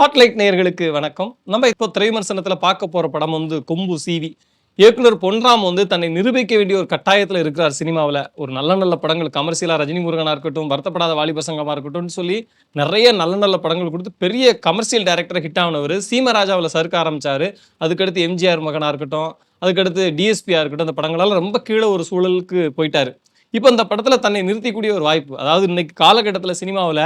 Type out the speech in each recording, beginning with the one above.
Spotlight நேயர்களுக்கு வணக்கம். நம்ம இப்போ திரைமர்சனத்தில் பார்க்க போகிற படம் வந்து கொம்பு சீவி. இயக்குனர் பொன்ராம் வந்து தன்னை நிரூபிக்க வேண்டிய ஒரு கட்டாயத்தில் இருக்கிறார் சினிமாவில். ஒரு நல்ல நல்ல படங்கள் கமர்ஷியலாக ரஜினி முருகனாக இருக்கட்டும் வருத்தப்படாத வாலிப சங்கமா இருக்கட்டும்னு சொல்லி நிறைய நல்ல நல்ல படங்கள் கொடுத்து பெரிய கமர்ஷியல் டைரக்டர் ஹிட் ஆனவர். சீமராஜாவில் சறுக்க ஆரம்பிச்சாரு. அதுக்கடுத்து எம்ஜிஆர் மகனாக இருக்கட்டும் அதுக்கடுத்து டிஎஸ்பியாக இருக்கட்டும் அந்த படங்களால் ரொம்ப கீழே ஒரு சூழலுக்கு போயிட்டார். இப்போ இந்த படத்தில் தன்னை நிறுத்திக்கூடிய ஒரு வாய்ப்பு அதாவது இன்னைக்கு காலகட்டத்தில் சினிமாவில்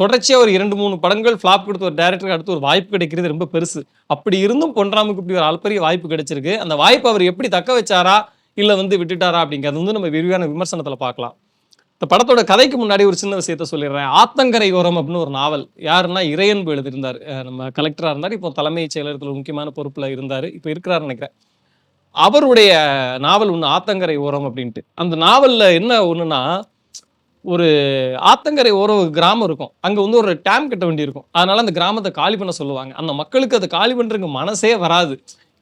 தொடர்ச்சியாக ஒரு இரண்டு மூணு படங்கள் ஃப்ளாப் கொடுத்த ஒரு டேரக்டருக்கு அடுத்து ஒரு வாய்ப்பு கிடைக்கிறது ரொம்ப பெருசு. அப்படி இருந்தும் பொன்ராமுக்கு இப்படி ஒரு அளப்பரிய வாய்ப்பு கிடைச்சிருக்கு. அந்த வாய்ப்பு அவர் எப்படி தக்க வச்சாரா? இல்லை வந்து விட்டுட்டாரா? அப்படிங்கிறது வந்து நம்ம விரிவான விமர்சனத்தில் பார்க்கலாம். இந்த படத்தோட கதைக்கு முன்னாடி ஒரு சின்ன விஷயத்த சொல்லிடுறேன். ஆத்தங்கரை ஓரம் அப்படின்னு ஒரு நாவல். யாருன்னா இறையன்பு எழுதியிருந்தார். நம்ம கலெக்டராக இருந்தார். இப்போ தலைமைச் செயலகத்தில் முக்கியமான பொறுப்பில் இருந்தார். இப்போ இருக்கிறாருன்னு நினைக்கிறேன். அவருடைய நாவல் ஒன்று ஆத்தங்கரை ஓரம் அப்படின்ட்டு. அந்த நாவலில் என்ன ஒன்றுன்னா ஒரு ஆத்தங்கரை ஓர ஒரு கிராமம் இருக்கும். அங்கே வந்து ஒரு டேம் கட்ட வேண்டி இருக்கும். அதனால அந்த கிராமத்தை காலி பண்ண சொல்லுவாங்க. அந்த மக்களுக்கு அதை காலி பண்ணுறதுக்கு மனசே வராது.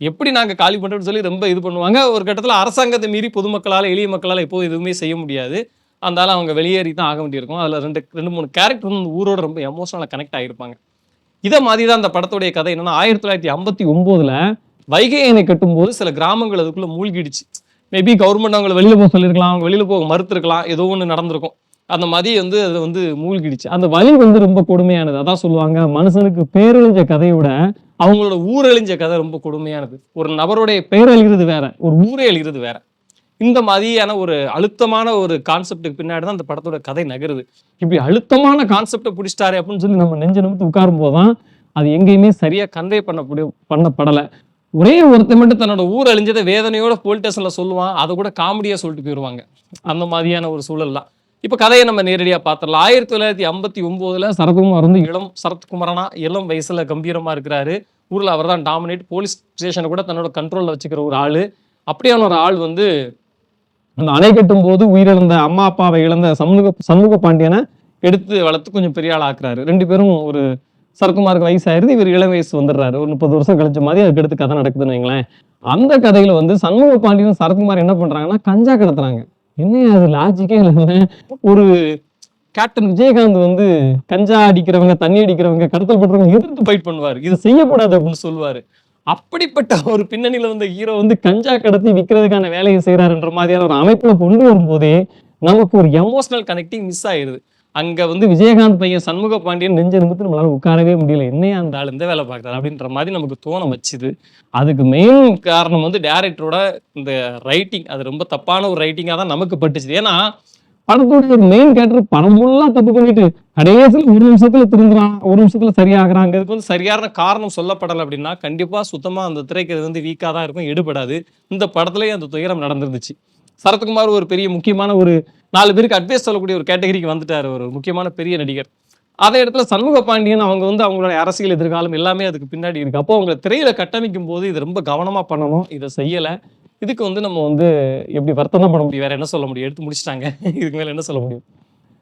எப்படி நாங்கள் காலி பண்ணுறோம்னு சொல்லி ரொம்ப இது பண்ணுவாங்க. ஒரு கட்டத்தில் அரசாங்கத்தை மீறி பொதுமக்களால் எளிய மக்களால் எப்போ எதுவுமே செய்ய முடியாது. அதனால அவங்க வெளியேறி தான் ஆக வேண்டியிருக்கும் அதில் ரெண்டு ரெண்டு மூணு கேரக்டர் வந்து ஊரோட ரொம்ப எமோஷனலாக கனெக்ட் ஆகியிருப்பாங்க இதை மாதிரி தான் அந்த படத்துடைய கதை என்னன்னா ஆயிரத்தி தொள்ளாயிரத்தி ஐம்பத்தி ஒம்போதில் வைகை அணை கட்டும்போது சில கிராமங்கள் அதுக்குள்ளே மூழ்கிடுச்சு. மேபி கவர்மெண்ட் அவங்களை வெளியில் போக சொல்லியிருக்கலாம். அவங்க வெளியில் போக மறுத்துருக்கலாம். ஏதோ ஒன்று நடந்திருக்கும். அந்த மதி வந்து அது வந்து மூழ்கிடுச்சு. அந்த வலி வந்து ரொம்ப கொடுமையானது. அதான் சொல்லுவாங்க மனுஷனுக்கு பேரழிஞ்ச கதையோட அவங்களோட ஊரழிஞ்ச கதை ரொம்ப கொடுமையானது. ஒரு நபருடைய பெயர் அழிகிறது வேற ஒரு ஊரே அழிகிறது வேற. இந்த மாதிரியான ஒரு அழுத்தமான ஒரு கான்செப்டுக்கு பின்னாடி தான் அந்த படத்தோட கதை நகருது. இப்படி அழுத்தமான கான்செப்டை பிடிச்சிட்டாரு அப்படின்னு சொல்லி நம்ம நெஞ்சு நிமித்து உட்காரும் போதுதான் அது எங்கேயுமே சரியா கன்வே பண்ணக்கூடிய பண்ணப்படலை. ஒரே ஒருத்தன் மட்டும் தன்னோட ஊர் அழிஞ்சதை வேதனையோட போலீஸ் ஸ்டேஷன்ல சொல்லுவான் அதை கூட காமெடியா சொல்லிட்டு போயிடுவாங்க அந்த மாதிரியான ஒரு சூழல்லாம் இப்போ கதையை நம்ம நேரடியாக பார்த்துடலாம். ஆயிரத்தி தொள்ளாயிரத்தி ஐம்பத்தி ஒம்போதில் சரத்குமார் வந்து இளம் சரத்குமாரனா இளம் வயசில் கம்பீரமாக இருக்கிறாரு. ஊரில் அவர் தான் டாமினேட் போலீஸ் ஸ்டேஷனை கூட தன்னோட கண்ட்ரோலில் வச்சுக்கிற ஒரு ஆள். அப்படியான ஒரு ஆள் வந்து அந்த அணை கட்டும் போது உயிரிழந்த அம்மா அப்பாவை இழந்த சண்முக சண்முக பாண்டியனை எடுத்து வளர்த்து கொஞ்சம் பெரிய ஆள் ஆக்குறாரு. ரெண்டு பேரும் ஒரு சரத்குமாருக்கு வயசாயிருது. இவர் இளம் வயசு வந்துடுறாரு. ஒரு முப்பது வருஷம் கழிச்ச மாதிரி அதுக்கு எடுத்து கதை நடக்குதுன்னு வைங்களேன். அந்த கதையில வந்து சண்முக பாண்டியனும் சரத்குமார் என்ன பண்றாங்கன்னா கஞ்சா கடத்துறாங்க. என்ன அது லாஜிக்கே இல்லை ஒரு கேப்டன் விஜயகாந்த் வந்து கஞ்சா அடிக்கிறவங்க தண்ணி அடிக்கிறவங்க கடத்தல் பண்றவங்க எதிர்த்து ஃபைட் பண்ணுவார். இது செய்யக்கூடாது அப்படின்னு சொல்லுவாரு. அப்படிப்பட்ட ஒரு பின்னணியில வந்த ஹீரோ வந்து கஞ்சா கடத்தி விற்கிறதுக்கான வேலையை செய்யறாருன்ற மாதிரியான ஒரு அமைப்புல கொண்டு வரும்போதே நமக்கு ஒரு எமோஷனல் கனெக்டிங் மிஸ் ஆயிடுது. அங்கே வந்து விஜயகாந்த் பையன் சண்முக பாண்டியன் நெஞ்ச நிமித்து நம்மளால உட்காரவே முடியல. என்னையா அந்த ஆள்? இந்த வேலை பார்க்குறாரு அப்படின்ற மாதிரி நமக்கு தோண வச்சுது. அதுக்கு மெயின் காரணம் வந்து டேரக்டரோட இந்த ரைட்டிங் அது ரொம்ப தப்பான ஒரு ரைட்டிங்காக தான் நமக்கு பட்டுச்சு. ஏன்னா படத்தோட மெயின் கேரக்டர் படம் ஃபுல்லாக தப்பு பண்ணிட்டு கடைசியில் ஒரு நிமிஷத்துல திருந்துறான் ஒரு நிமிஷத்துல சரியாகிறாங்க. இதுக்கு வந்து சரியான காரணம் சொல்லப்படலை அப்படின்னா கண்டிப்பாக சுத்தமாக அந்த திரைக்கு வந்து வீக்காக தான் இருக்கும் எடுபடாது. இந்த படத்துலயே அந்த துயரம் நடந்துருந்துச்சு. சரத்குமார் ஒரு பெரிய முக்கியமான ஒரு நாலு பேருக்கு அட்வைஸ் சொல்லக்கூடிய ஒரு கேட்டகரிக்கு வந்துட்டார் ஒரு முக்கியமான பெரிய நடிகர். அதே இடத்துல சண்முக பாண்டியன் அவங்க வந்து அவங்களோட அரசியல் எதிர்காலம் எல்லாமே அதுக்கு பின்னாடி இருக்கு. அப்போ அவங்களை திரையில கட்டமைக்கும் போது இது ரொம்ப கவனமா பண்ணணும். இதை செய்யலை. இதுக்கு வந்து நம்ம வந்து எப்படி வருத்தம் பண்ண முடியும்? வேற என்ன சொல்ல முடியும்? எடுத்து முடிச்சிட்டாங்க. இதுக்கு மேல என்ன சொல்ல முடியும்?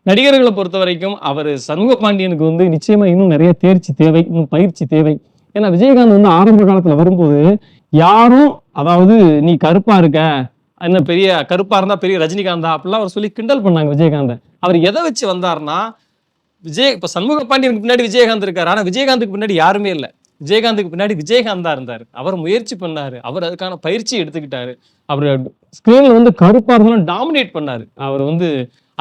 நடிகர்களை பொறுத்த வரைக்கும் அவர் சண்முக பாண்டியனுக்கு வந்து நிச்சயமா இன்னும் நிறைய தேர்ச்சி தேவை இன்னும் பயிற்சி தேவை. ஏன்னா விஜயகாந்த் வந்து ஆரம்ப காலத்துல வரும்போது யாரும் அதாவது நீ கருப்பா இருக்க என்ன பெரிய கருப்பாக இருந்தால் பெரிய ரஜினிகாந்தா அப்படிலாம் அவர் சொல்லி கிண்டல் பண்ணாங்க விஜயகாந்த். அவர் எதை வச்சு வந்தாருன்னா விஜய் இப்போ சண்முக பாண்டியனுக்கு பின்னாடி விஜயகாந்த் இருக்கார். ஆனால் விஜயகாந்துக்கு பின்னாடி யாருமே இல்லை. விஜயகாந்துக்கு பின்னாடி விஜயகாந்தா இருந்தார். அவர் முயற்சி பண்ணாரு. அவர் அதுக்கான பயிற்சி எடுத்துக்கிட்டாரு. அவர் ஸ்க்ரீனில் வந்து கருப்பாக இருந்தாலும் டாமினேட் பண்ணார். அவர் வந்து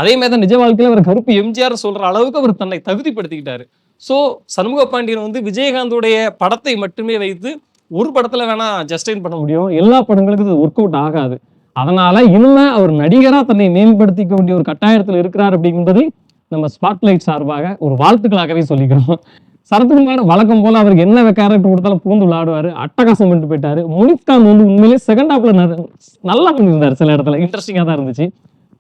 அதே மாதிரி தான் நிஜ வாழ்க்கையில அவர் கருப்பு எம்ஜிஆர் சொல்கிற அளவுக்கு அவர் தன்னை தகுதிப்படுத்திக்கிட்டாரு. ஸோ சண்முக பாண்டியன் வந்து விஜயகாந்தோடைய படத்தை மட்டுமே வைத்து ஒரு படத்தில் வேணால் ஜஸ்டைன் பண்ண முடியும். எல்லா படங்களுக்கும் இது ஒர்க் அவுட் ஆகாது. அதனால இனிமே அவர் நடிகராக தன்னை மேம்படுத்திக்க வேண்டிய ஒரு கட்டாயத்தில் இருக்கிறார் அப்படிங்கிறதை நம்ம ஸ்பாட்லைட் சார்பாக ஒரு வாழ்த்துக்களாகவே சொல்லிக்கிறோம். சரத்குமார் வழக்கம் போல் அவருக்கு என்ன கேரக்டர் கொடுத்தாலும் பூந்து விளாடுவார் அட்டகாசம் பண்ணிட்டு போயிட்டாரு. முனித்காந்த் வந்து உண்மையிலே செகண்ட் ஹாப்ல நல்லா பண்ணியிருந்தார் சில இடத்துல இன்ட்ரெஸ்டிங்காக தான் இருந்துச்சு.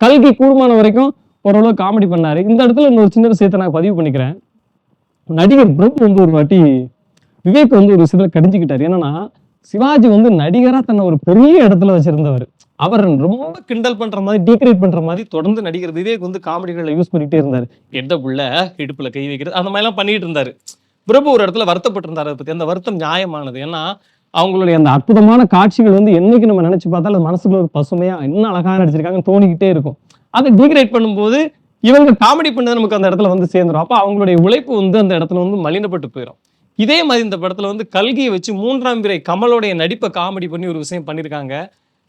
கல்கி கூடுமான வரைக்கும் ஓரளவு காமெடி பண்ணார். இந்த இடத்துல இன்னொரு சின்ன விஷயத்தை நான் பதிவு பண்ணிக்கிறேன். நடிகர் பிரபு வந்து ஒரு வாட்டி விவேக் வந்து ஒரு விஷயத்தில் கடிஞ்சிக்கிட்டார். என்னன்னா சிவாஜி வந்து நடிகராக தன்னை ஒரு பெரிய இடத்துல வச்சிருந்தவர். அவர் ரொம்ப கிண்டல் பண்ற மாதிரி டீக்ரேட் பண்ற மாதிரி தொடர்ந்து நடிகர் விவேக் வந்து காமெடிகளை யூஸ் பண்ணிட்டே இருந்தார். எந்த புள்ள இடுப்புல கை வைக்கிறது அந்த மாதிரிலாம் பண்ணிட்டு இருந்தாரு. பிரபு ஒரு இடத்துல வருத்தப்பட்டிருந்தார் அதை பத்தி. அந்த வருத்தம் நியாயமானது. ஏன்னா அவங்களுடைய அந்த அற்புதமான காட்சிகள் வந்து என்னைக்கு நம்ம நினைச்சு பார்த்தாலும் மனசுக்குள்ள ஒரு பசுமையா என்ன அழகாக நடிச்சிருக்காங்கன்னு தோணிக்கிட்டே இருக்கும். அதை டீக்ரேட் பண்ணும்போது இவங்க காமெடி பண்ணது நமக்கு அந்த இடத்துல வந்து சேர்ந்துடும் அப்போ அவங்களுடைய உழைப்பு வந்து அந்த இடத்துல வந்து மலினப்பட்டு போயிடும் இதே மாதிரி இந்த படத்துல வந்து கல்கியை வச்சு மூன்றாம் பிறை கமலோடைய நடிப்பை காமெடி பண்ணி ஒரு விஷயம் பண்ணியிருக்காங்க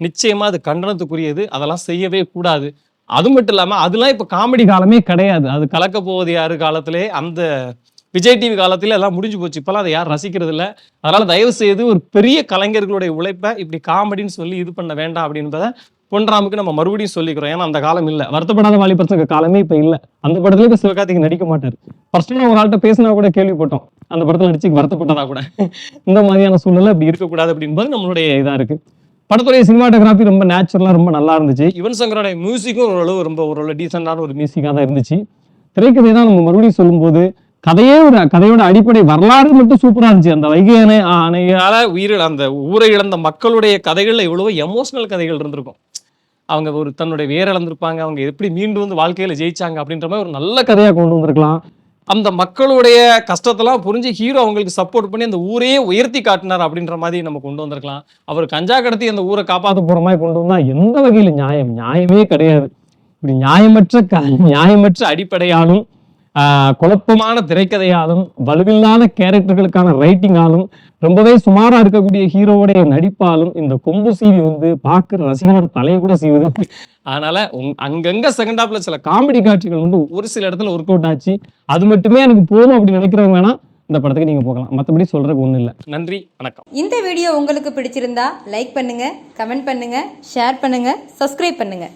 நிச்சயமா அது கண்டனத்துக்குரியது. அதெல்லாம் செய்யவே கூடாது. அது மட்டும் இல்லாம அதெல்லாம் இப்ப காமெடி காலமே கிடையாது. அது கலக்க போவது யாரு காலத்திலே? அந்த விஜய் டிவி காலத்துல எல்லாம் முடிஞ்சு போச்சு. இப்போலாம் அதை யாரும் ரசிக்கிறது இல்லை. அதனால தயவு செய்து ஒரு பெரிய கலைஞர்களுடைய உழைப்பை இப்படி காமெடின்னு சொல்லி இது பண்ண வேண்டாம் அப்படின்றத பொன்ராமுக்கு நம்ம மறுபடியும் சொல்லிக்கிறோம். ஏன்னா அந்த காலம் இல்லை. வருத்தப்படாத வாலிபரத்துக்கு காலமே இப்போ இல்லை. அந்த படத்துல இப்போ சிவகார்த்திகேயன் நடிக்க மாட்டார். பர்சனலா ஒரு ஆள்கிட்ட பேசினா கூட கேள்விப்பட்டோம். அந்த படத்தில் நடிச்சு வருத்தப்பட்டதா கூட. இந்த மாதிரியான சூழ்நிலை அப்படி இருக்கக்கூடாது அப்படின்பது நம்மளுடைய இதாக இருக்கு. படத்துடைய சினிமாட்டோகிராஃபி ரொம்ப நேச்சுரலாக ரொம்ப நல்லா இருந்துச்சு. யுவன் சங்கரோட மியூசிக்கும் ஓரளவு ரொம்ப ஓரளவு டீசெண்டான ஒரு மியூசிக்காக தான் இருந்துச்சு. திரைக்கதை தான் நம்ம மறுபடியும் சொல்லும்போது கதையே ஒரு கதையோட அடிப்படை வரலாறு மட்டும் சூப்பராக இருந்துச்சு. அந்த வைகை அணை அணையால உயிரிழ அந்த ஊரை இழந்த மக்களுடைய கதைகளில் எவ்வளவோ எமோஷனல் கதைகள் இருந்திருக்கும். அவங்க ஒரு தன்னுடைய வேர் இழந்திருப்பாங்க. அவங்க எப்படி மீண்டும் வந்து வாழ்க்கையில் ஜெயிச்சாங்க அப்படின்ற மாதிரி ஒரு நல்ல கதையாக கொண்டு வந்திருக்கலாம். அந்த மக்களுடைய கஷ்டத்தெல்லாம் புரிஞ்சு ஹீரோ அவங்களுக்கு சப்போர்ட் பண்ணி அந்த ஊரையே உயர்த்தி காட்டினார் அப்படின்ற மாதிரி நம்ம கொண்டு வந்திருக்கலாம். அவர் கஞ்சா கடத்தி அந்த ஊரை காப்பாற்ற போகிற மாதிரி கொண்டு வந்தால் எந்த வகையில் நியாயம்? நியாயமே கிடையாது. இப்படி நியாயமற்ற க நியாயமற்ற அடிப்படையாலும் குழப்பமான திரைக்கதையாலும் வலுவில்லாத கேரக்டர்களுக்கான ரைட்டிங்காலும் ரொம்பவே சுமாராக இருக்கக்கூடிய ஹீரோவுடைய நடிப்பாலும் இந்த கொம்பு சீவி வந்து பார்க்குற ரசிகனோட தலையை கூட சீவுது. அதனால உங்- அங்கங்க செகண்ட் ஹாப்ல சில காமெடி காட்சிகள் வந்து ஒரு சில இடத்துல ஒர்க் அவுட் ஆச்சு. அது மட்டுமே எனக்கு போதும் அப்படி நினைக்கிறவங்க வேணா இந்த படத்துக்கு நீங்க போகலாம். மற்றபடி சொல்றதுக்கு ஒன்றும் இல்லை. நன்றி வணக்கம். இந்த வீடியோ உங்களுக்கு பிடிச்சிருந்தா லைக் பண்ணுங்க கமெண்ட் பண்ணுங்க ஷேர் பண்ணுங்க சப்ஸ்கிரைப் பண்ணுங்க.